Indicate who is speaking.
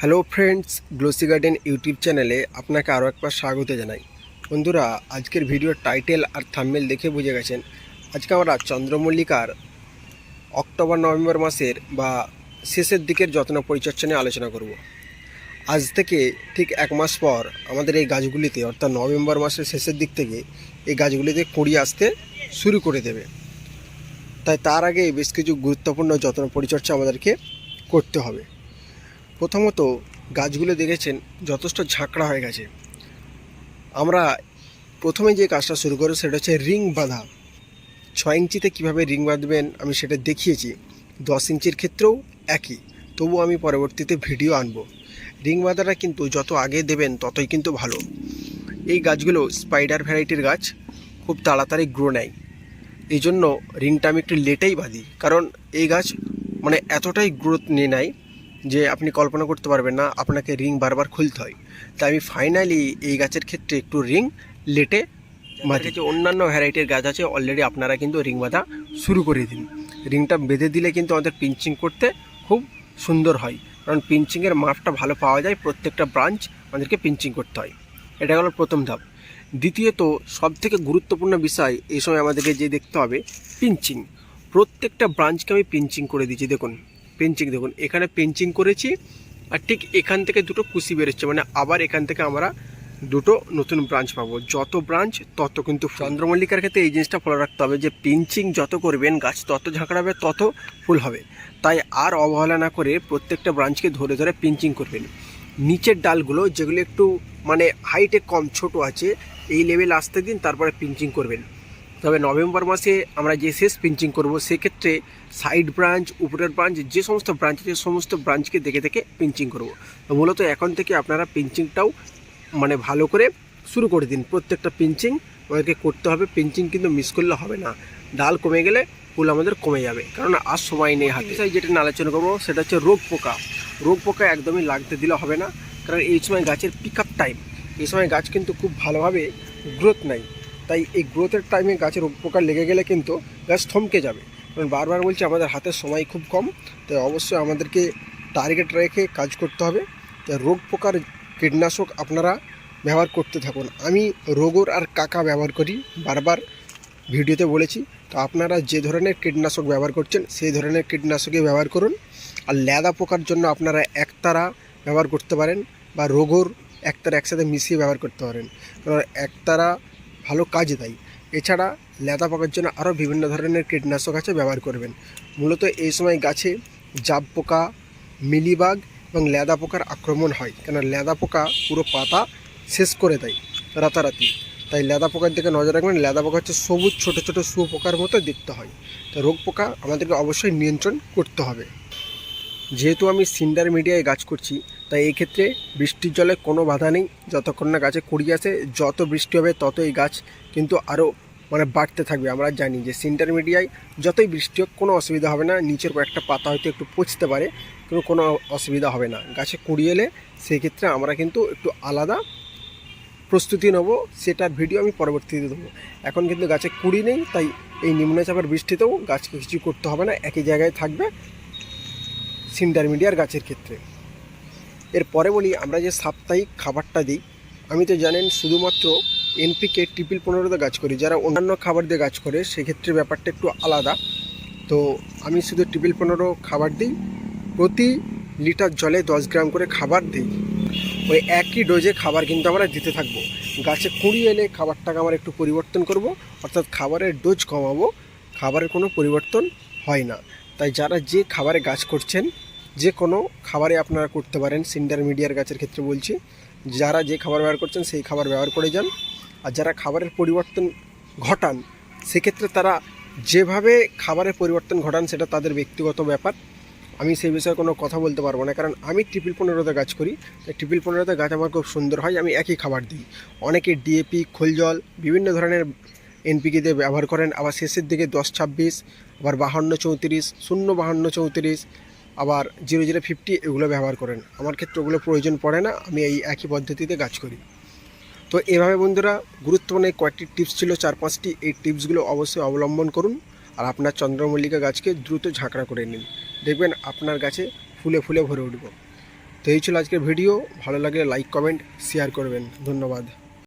Speaker 1: Hello friends, glossy garden YouTube চ্যানেলে আপনাকে আরও একবার স্বাগত জানাই। বন্ধুরা, আজকের ভিডিওর টাইটেল আর থাম্বনেল দেখে বুঝে গেছেন। আজকে আমরা চন্দ্রমল্লিকার অক্টোবর, নভেম্বর মাসের বা শেষের দিকের যত্ন পরিচর্যা নিয়ে আলোচনা করব। আজ থেকে ঠিক এক মাস পর আমাদের এই গাছগুলিতে, অর্থাৎ নভেম্বর মাসের শেষের দিক থেকে এই গাছগুলিতে কুড়ি আসতে শুরু করে দেবে। তাই তার আগে বেশ কিছু গুরুত্বপূর্ণ যত্ন পরিচর্যা আমাদেরকে করতে হবে। প্রথমত গাছগুলো দেখেছেন, যথেষ্ট ঝাঁকড়া হয়ে গেছে। আমরা প্রথমে যে কাজটা শুরু করব সেটা হচ্ছে রিং বাঁধা। ছয় ইঞ্চিতে কীভাবে রিং বাঁধবেন আমি সেটা দেখিয়েছি। দশ ইঞ্চির ক্ষেত্রেও একই। তবু আমি পরবর্তীতে ভিডিও আনব। রিং বাঁধাটা কিন্তু যত আগে দেবেন ততই কিন্তু ভালো। এই গাছগুলো স্পাইডার ভ্যারাইটির গাছ, খুব তাড়াতাড়ি গ্রো নেয়। এই জন্য রিংটা আমি একটু লেটেই বাঁধি। কারণ এই গাছ মানে এতটাই গ্রোথ নিয়ে নেয় যে আপনি কল্পনা করতে পারবেন না, আপনাকে রিং বারবার খুলতে হয়। তাই আমি ফাইনালি এই গাছের ক্ষেত্রে একটু রিং লেটে মাঝে যে অন্যান্য ভ্যারাইটির গাছ আছে অলরেডি আপনারা কিন্তু রিং বাঁধা শুরু করে দিন। রিংটা বেঁধে দিলে কিন্তু আমাদের পিঞ্চিং করতে খুব সুন্দর হয়। কারণ পিঞ্চিংয়ের মাপটা ভালো পাওয়া যায়, প্রত্যেকটা ব্রাঞ্চ আমাদেরকে পিঞ্চিং করতে হয়। এটা হলো প্রথম ধাপ। দ্বিতীয়ত, সবথেকে গুরুত্বপূর্ণ বিষয় এই সময় আমাদেরকে যে দেখতে হবে পিঞ্চিং প্রত্যেকটা ব্রাঞ্চকে আমি পিঞ্চিং করে দিচ্ছি। দেখুন পেঞ্চিং দেখুন, এখানে পেঞ্চিং করেছি, আর ঠিক এখান থেকে দুটো কুশি বেরোচ্ছে মানে আবার এখান থেকে আমরা দুটো নতুন ব্রাঞ্চ পাবো। যত ব্রাঞ্চ তত কিন্তু চন্দ্রমল্লিকার ক্ষেত্রে এই জিনিসটা ফলো রাখতে হবে যে পিঞ্চিং যত করবেন, গাছ তত ঝাঁকড়াবে, তত ফুল হবে। তাই আর অবহেলা না করে প্রত্যেকটা ব্রাঞ্চকে ধরে ধরে পিঞ্চিং করবেন। নিচের ডালগুলো, যেগুলো একটু মানে হাইটে কম, ছোট আছে, এই লেভেল আসতে দিন, তারপরে পিঞ্চিং করবেন। তবে নভেম্বর মাসে আমরা যে শেষ পিঞ্চিং করব, সেক্ষেত্রে সাইড ব্রাঞ্চ উপরের ব্রাঞ্চ যে সমস্ত ব্রাঞ্চ আছে, সমস্ত ব্রাঞ্চকে দেখে দেখে পিঞ্চিং করব। তো মূলত এখন থেকে আপনারা পিঞ্চিংটাও মানে ভালো করে শুরু করে দিন। প্রত্যেকটা পিঞ্চিং আমাদেরকে করতে হবে। পিঞ্চিং কিন্তু মিস করলে হবে না। ডাল কমে গেলে ফুল আমাদের কমে যাবে। কারণ আর সময় নেই হাতে। তাই যেটা নিয়ে আলোচনা করব, সেটা হচ্ছে রোগ পোকা। রোগ পোকা একদমই লাগতে দিলে হবে না। কারণ এই সময় গাছের পিক টাইম এই সময় গাছ কিন্তু খুব ভালোভাবে গ্রোথ নেয় তাই এই গ্রোথের টাইমে গাছের পোকা লেগে গেলে কিন্তু গাছ থমকে যাবে। কারণ বারবার বলছি আমাদের হাতের সময় খুব কম, তাই অবশ্যই আমাদেরকে টার্গেট রেখে কাজ করতে হবে। তাই রোগ পোকার কীটনাশক আপনারা ব্যবহার করতে থাকুন। আমি রোগর আর কাকা ব্যবহার করি, বারবার ভিডিওতে বলেছি। তো আপনারা যে ধরনের কীটনাশক ব্যবহার করছেন, সেই ধরনের কীটনাশকই ব্যবহার করুন। আর ল্যাদা পোকার জন্য আপনারা একতারা ব্যবহার করতে পারেন বা রোগর একতারা একসাথে মিশিয়ে ব্যবহার করতে পারেন। কারণ একতারা ভালো কাজ দেয়। এছাড়া লেদা পোকার জন্য আরও বিভিন্ন ধরনের কীটনাশক আছে ব্যবহার করবেন। মূলত এই সময় গাছে জাব পোকা মিলিবাগ এবং লেদা পোকার আক্রমণ হয়। কেন লেদা পোকা পুরো পাতা শেষ করে দেয় রাতারাতি। তাই লেদা পোকার দিকে নজর রাখবেন। লেদা পোকা হচ্ছে সবুজ, ছোটো ছোটো শুয়োপোকার মতো দেখতে হয়। তো রোগ পোকা আমাদেরকে অবশ্যই নিয়ন্ত্রণ করতে হবে। যেহেতু আমি সিন্ডার মিডিয়ায় গাছ করছি তাই এই ক্ষেত্রে বৃষ্টির জলে কোনো বাধা নেই। যতক্ষণ না গাছে কুড়ি আসে, যত বৃষ্টি হবে তত এই গাছ কিন্তু আরও মানে বাড়তে থাকবে। আমরা জানি যে সিন্টার মিডিয়ায় যতই বৃষ্টি হোক, কোনো অসুবিধা হবে না। নিচের কয়েকটা পাতা হয়তো একটু পচতে পারে, কিন্তু কোনো অসুবিধা হবে না। গাছে কুড়ি এলে সেই ক্ষেত্রে আমরা কিন্তু একটু আলাদা প্রস্তুতি নেব। সেটার ভিডিও আমি পরবর্তীতে দেবো। এখন কিন্তু গাছে কুড়ি নেই, তাই এই নিম্নচাপের বৃষ্টিতেও গাছকে কিছু করতে হবে না। একই জায়গায় থাকবে সিন্টার মিডিয়ার গাছের ক্ষেত্রে। এরপরে বলি, আমরা যে সাপ্তাহিক খাবারটা দিই, আমি তো জানেন শুধুমাত্র এনপিকে ট্রিপল পনেরোতে গাছ করি। যারা অন্যান্য খাবার দিয়ে গাছ করে, সেক্ষেত্রে ব্যাপারটা একটু আলাদা। তো আমি শুধু ট্রিপল পনেরো খাবার দিই, প্রতি লিটার জলে দশ গ্রাম করে খাবার দিই। ওই একই ডোজে খাবার কিন্তু আমরা দিতে থাকব। গাছে কুড়ি এলে খাবারটাকে আমরা একটু পরিবর্তন করব, অর্থাৎ খাবারের ডোজ কমাবো, খাবারের কোনো পরিবর্তন হয় না। তাই যারা যে খাবারে গাছ করছেন যে কোনো খাবারে আপনারা করতে পারেন, সিন্ডার মিডিয়ার গাছের ক্ষেত্রে বলছি। যারা যে খাবার ব্যবহার করছেন, সেই খাবার ব্যবহার করে যান। আর যারা খাবারের পরিবর্তন ঘটান, সেক্ষেত্রে তারা যেভাবে খাবারের পরিবর্তন ঘটান, সেটা তাদের ব্যক্তিগত ব্যাপার। আমি সেই বিষয়ে কোনো কথা বলতে পারব না, কারণ আমি ট্রিপল পনেরোতে গাছ করি। ট্রিপল পনেরোতে গাছ আমার খুব সুন্দর হয়, আমি একই খাবার দিই। অনেকে ডিএপি খোল জল, বিভিন্ন ধরনের এনপিকে দিয়ে ব্যবহার করেন। আবার শেষের দিকে দশ ছাব্বিশ, আবার বাহান্ন চৌত্রিশ, শূন্য বাহান্ন চৌত্রিশ আবার জিরো জিরো ফিফটি এগুলো ব্যবহার করেন। আমার ক্ষেত্রে ওগুলো প্রয়োজন পড়ে না, আমি এই একই পদ্ধতিতে গাছ করি। তো এভাবে বন্ধুরা, গুরুত্বপূর্ণ কয়েকটি টিপস ছিল, চার পাঁচটি, এই টিপসগুলো অবশ্যই অবলম্বন করুন আর আপনার চন্দ্রমল্লিকা গাছকে দ্রুত ঝাঁকড়া করে নিন। দেখবেন আপনার গাছে ফুলে ফুলে ভরে উঠব। তো এই ছিল আজকের ভিডিও ভালো লাগলে লাইক কমেন্ট শেয়ার করবেন। ধন্যবাদ।